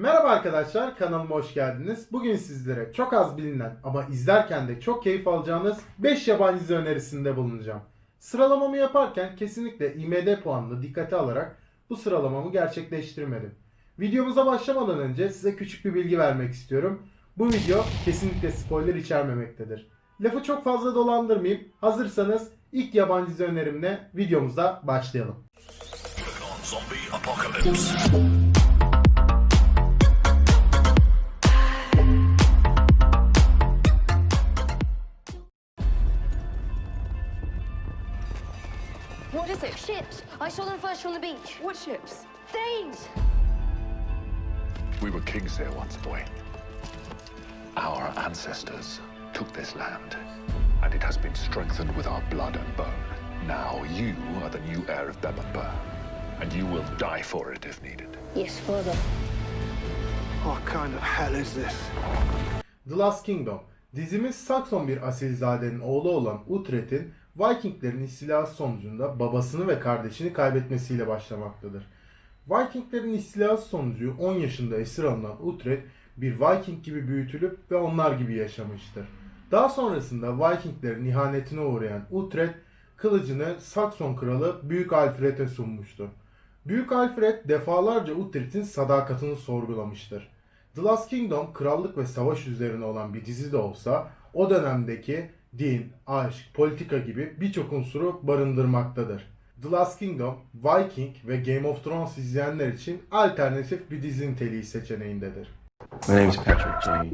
Merhaba arkadaşlar, kanalıma hoş geldiniz. Bugün sizlere çok az bilinen ama izlerken de çok keyif alacağınız 5 yabancı dizi önerisinde bulunacağım. Sıralamamı yaparken kesinlikle IMD puanını dikkate alarak bu sıralamamı gerçekleştirmedim. Videomuza başlamadan önce size küçük bir bilgi vermek istiyorum. Bu video kesinlikle spoiler içermemektedir. Lafı çok fazla dolandırmayayım. Hazırsanız ilk yabancı dizi önerimle videomuza başlayalım. Zombie apocalypse. What is it? Ships. I saw them first from the beach. What ships? Things. We were kings here once, boy. Our ancestors took this land, and it has been strengthened with our blood and bone. Now you are the new heir of Bebemba, and you will die for it if needed. Yes, father. What kind of hell is this? The Last Kingdom. Dizimiz Sakson bir asilzadenin oğlu olan Uhtred'in Vikinglerin istilası sonucunda babasını ve kardeşini kaybetmesiyle başlamaktadır. Vikinglerin istilası sonucu 10 yaşında esir alınan Uhtred bir Viking gibi büyütülüp ve onlar gibi yaşamıştır. Daha sonrasında Vikinglerin ihanetine uğrayan Uhtred kılıcını Sakson kralı Büyük Alfred'e sunmuştur. Büyük Alfred defalarca Uhtred'in sadakatini sorgulamıştır. The Last Kingdom krallık ve savaş üzerine olan bir dizi de olsa o dönemdeki din, aşk, politika gibi birçok unsuru barındırmaktadır. The Last Kingdom, Viking ve Game of Thrones izleyenler için alternatif bir dizi niteliği seçeneğindedir. My name's Patrick Jane.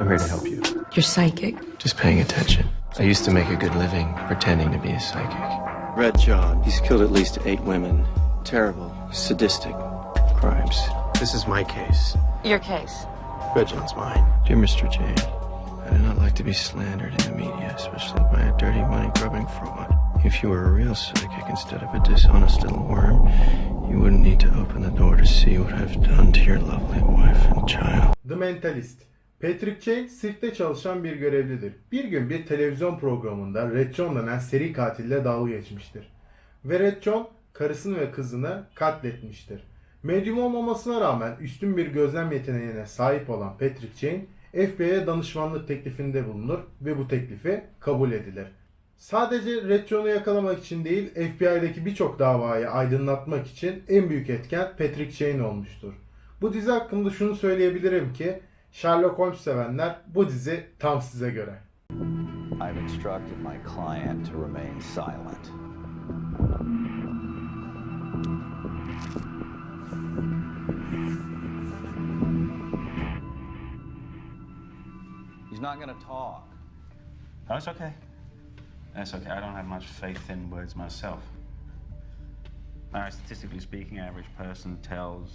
I'm here to help you. You're psychic? Just paying attention. I used to make a good living pretending to be a psychic. Red John. He's killed at least eight women. Terrible, sadistic crimes. This is my case. Your case. Red John's mine. Dear Mr. Jane, I do not like to be slandered in the media, especially by a dirty money grubbing fraud. If you were a real psychic instead of a dishonest little worm, you wouldn't need to open the door to see what I've done to your lovely wife and child. The Mentalist. Patrick Chane sirkte çalışan bir görevlidir. Bir gün bir televizyon programında Red John denen seri katille dalga geçmiştir. Ve Red John karısını ve kızını katletmiştir. Medyum olmamasına rağmen üstün bir gözlem yeteneğine sahip olan Patrick Chane, FBI'ye danışmanlık teklifinde bulunur ve bu teklifi kabul edilir. Sadece Red yakalamak için değil, FBI'deki birçok davayı aydınlatmak için en büyük etken Patrick Chane olmuştur. Bu dizi hakkında şunu söyleyebilirim ki Sherlock Holmes sevenler bu dizi tam size göre. I've instructed my client to remain silent. He's not going to talk. İt's okay. That's okay. I don't have much faith in words myself. Uh, statistically speaking, average person tells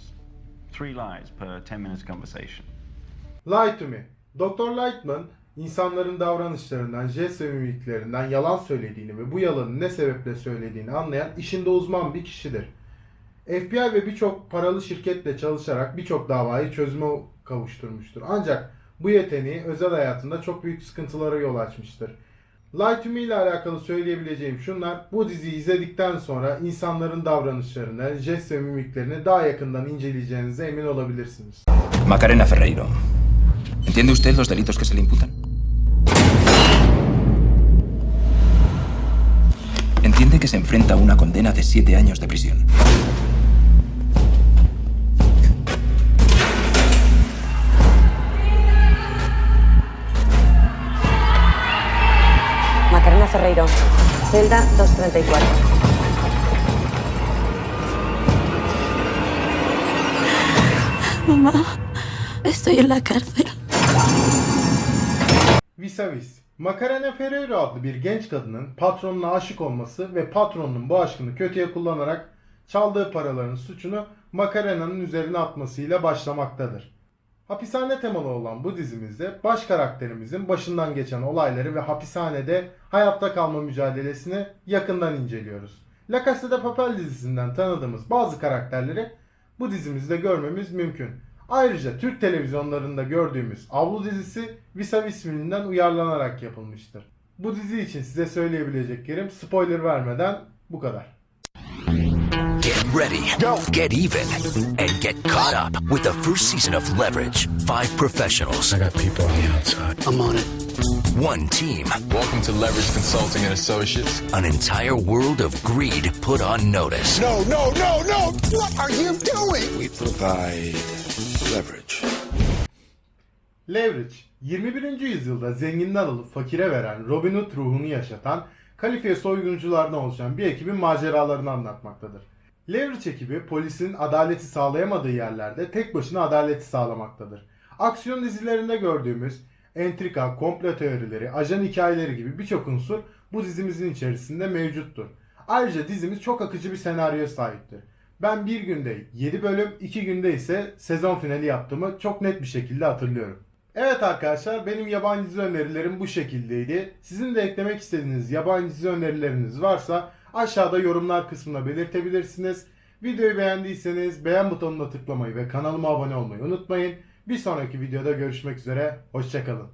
three lies per 10 minutes conversation. Lie to me. Dr. Lightman insanların davranışlarından, jest ve mimiklerinden yalan söylediğini ve bu yalanı ne sebeple söylediğini anlayan işinde uzman bir kişidir. FBI ve birçok paralı şirketle çalışarak birçok davayı çözüme kavuşturmuştur. Ancak bu yeteneği özel hayatında çok büyük sıkıntılara yol açmıştır. Lie to Me ile alakalı söyleyebileceğim şunlar. Bu diziyi izledikten sonra insanların davranışlarını, jest ve mimiklerini daha yakından inceleyeceğinize emin olabilirsiniz. Macarena Ferreiro. ¿Entiende usted los delitos que se le imputan? Entiende que se enfrenta a una condena de siete años de prisión. Celda 234. Mamá, estoy en la cárcel. Vis a vis. Macarena Ferreira adlı bir genç kadının patronuna aşık olması ve patronunun bu aşkını kötüye kullanarak çaldığı paraların suçunu Macarena'nın üzerine atmasıyla başlamaktadır. Hapishane temalı olan bu dizimizde baş karakterimizin başından geçen olayları ve hapishanede hayatta kalma mücadelesini yakından inceliyoruz. La Casa de Papel dizisinden tanıdığımız bazı karakterleri bu dizimizde görmemiz mümkün. Ayrıca Türk televizyonlarında gördüğümüz Avlu dizisi Visavis filminden uyarlanarak yapılmıştır. Bu dizi için size söyleyebileceklerim spoiler vermeden bu kadar. Ready, get even, and get caught up with the first season of Leverage. Five professionals. I got people on the outside. I'm on it. One team. Welcome to Leverage Consulting and Associates. An entire world of greed put on notice. No, no, no, no! What are you doing? We provide leverage. Leverage, 21. yüzyılda zenginden alıp fakire veren Robin Hood ruhunu yaşatan, kalifiye soygunculardan oluşan bir ekibin maceralarını anlatmaktadır. Leverage ekibi polisin adaleti sağlayamadığı yerlerde tek başına adaleti sağlamaktadır. Aksiyon dizilerinde gördüğümüz entrika, komplo teorileri, ajan hikayeleri gibi birçok unsur bu dizimizin içerisinde mevcuttur. Ayrıca dizimiz çok akıcı bir senaryoya sahiptir. Ben bir günde 7 bölüm, 2 günde ise sezon finali yaptığımı çok net bir şekilde hatırlıyorum. Evet arkadaşlar benim yabancı dizi önerilerim bu şekildeydi. Sizin de eklemek istediğiniz yabancı dizi önerileriniz varsa aşağıda yorumlar kısmına belirtebilirsiniz. Videoyu beğendiyseniz beğen butonuna tıklamayı ve kanalıma abone olmayı unutmayın. Bir sonraki videoda görüşmek üzere. Hoşçakalın.